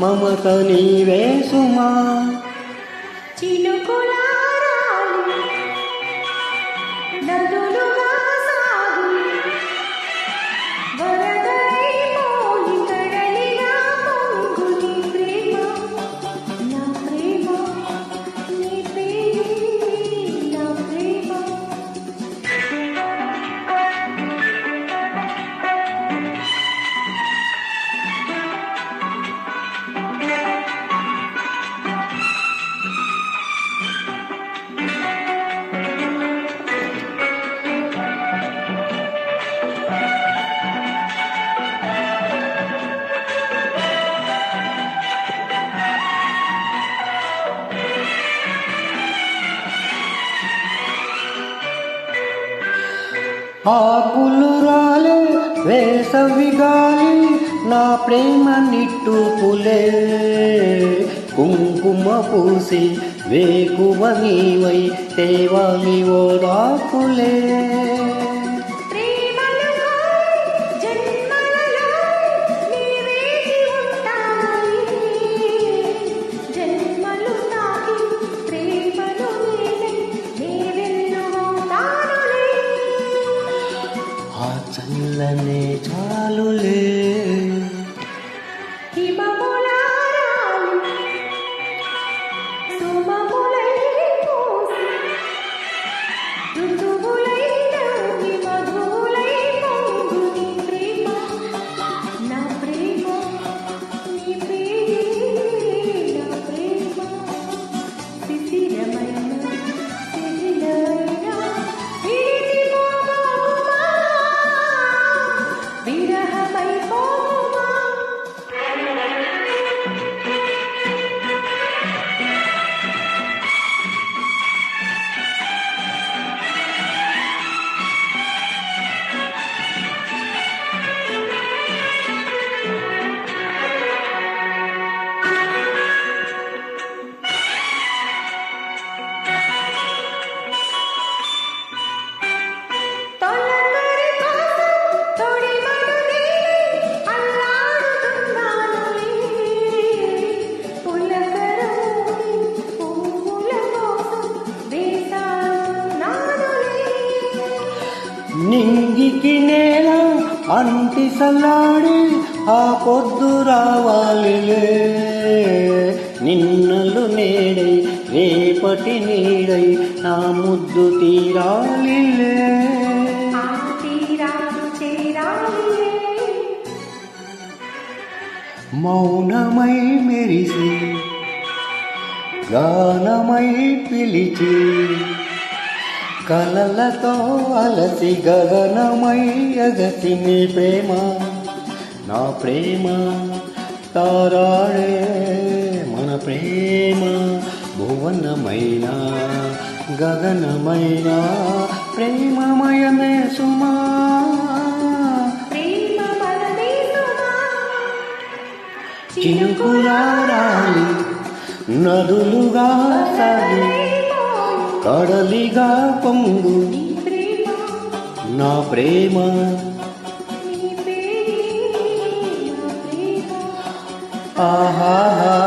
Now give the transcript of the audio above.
మమత నీవే సుమా. చినుకులారాలి ఆకులు రాలే వేసవి గాలి నా ప్రేమ నిట్టుపులే. కుంకుమ పూసి వేకువ నీవై తేవాలి ఓ రాకులే 아 찬란해 잘 울래 నింగికి నేల అంటి సల్లాడి ఆ పొద్దు రావాలిలే నిన్నలు నేడై రేపటి నీడై నా ముద్దు తీరాలిలే తీరాలు మౌనమై మెరిసి గానమై పిలిచి కలలతో అలసి గగనమై అగసి నీ ప్రేమ నా ప్రేమ తారాడే మన ప్రేమ భువనమైన గగనమైన ప్రేమమయమే సుమా. చినుకులారాలి నదులుగా సాగి కడలిగా పొంగు. నీ ప్రేమ నా ప్రేమ. నీ పేరే నా ప్రేమ. ఆహా ఆహా